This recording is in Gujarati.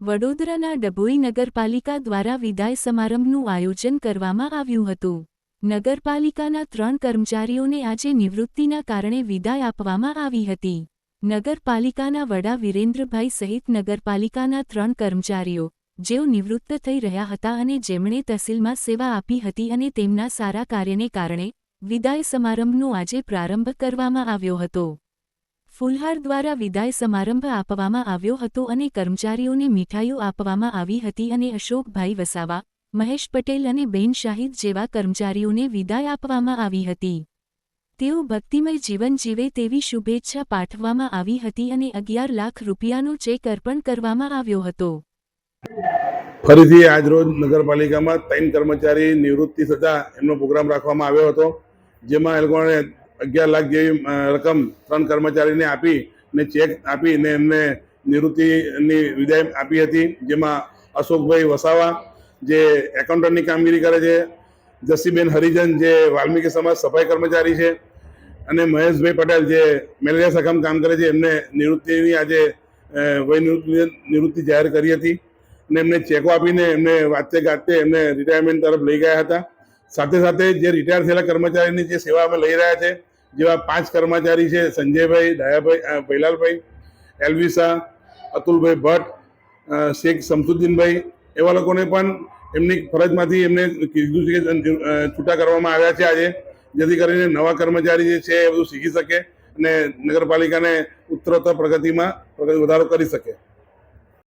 વડોદરાના ડભોઈ નગરપાલિકા દ્વારા વિદાય સમારંભનું આયોજન કરવામાં આવ્યું હતું. નગરપાલિકાના ત્રણ કર્મચારીઓને આજે નિવૃત્તિના કારણે વિદાય આપવામાં આવી હતી. નગરપાલિકાના વડા વિરેન્દ્રભાઈ સહિત નગરપાલિકાના ત્રણ કર્મચારીઓ, જેઓ નિવૃત્ત થઈ રહ્યા હતા અને જેમણે તહસીલમાં સેવા આપી હતી અને તેમના સારા કાર્યને કારણે વિદાય સમારંભનો આજે પ્રારંભ કરવામાં આવ્યો હતો. ફુલહાર દ્વારા વિદાય સમારંભ આપવામાં આવ્યો હતો અને કર્મચારીઓને મીઠાઈઓ આપવામાં આવી હતી અને અશોકભાઈ વસાવા, મહેશ પટેલ અને બેન શાહિદ જેવા કર્મચારીઓને વિદાય આપવામાં આવી હતી. તેઓ ભક્તિમય જીવન જીવે તેવી શુભેચ્છા પાઠવવામાં આવી હતી અને અગિયાર લાખ રૂપિયાનો ચેક અર્પણ કરવામાં આવ્યો હતો. ફરીથી આજરોજ નગરપાલિકામાં ત્રણ કર્મચારી નિવૃત્તિ થતા એમનો પ્રોગ્રામ રાખવામાં આવ્યો હતો, જેમાં એ લોકોને અગિયાર લાખ જેવી રકમ ત્રણ કર્મચારીને આપી ને ચેક આપી ને એમને નિવૃત્તિની વિદાય આપી હતી, જેમાં અશોકભાઈ વસાવા, જે એકાઉન્ટન્ટની કામગીરી કરે છે, જસીબેન હરિજન, જે વાલ્મીકી સમાજ સફાઈ કર્મચારી છે, અને મહેશભાઈ પટેલ, જે મેલેરિયા સખમ કામ કરે છે, એમને નિવૃત્તિની આજે વય નિવૃત્તિ જાહેર કરી હતી. અને એમને ચેકો આપીને એમને વાંચતે ગાતે એમને રિટાયરમેન્ટ તરફ લઈ ગયા હતા. સાથે સાથે જે રિટાયર થયેલા કર્મચારીની જે સેવા અમે લઈ રહ્યા છે જેવા પાંચ કર્મચારી છે, સંજયભાઈ, દયાભાઈ પૈલાલભાઈ એલવી અતુલભાઈ ભટ્ટ શેખ શમસુદ્દીનભાઈ, એવા લોકોને પણ એમની ફરજમાંથી એમને કીધું છે કે છૂટા કરવામાં આવ્યા છે આજે. જેથી કરીને નવા કર્મચારી જે છે એ બધું શીખી શકે અને નગરપાલિકાને ઉત્તરોત્તર પ્રગતિમાં પ્રગતિ વધારો કરી શકે.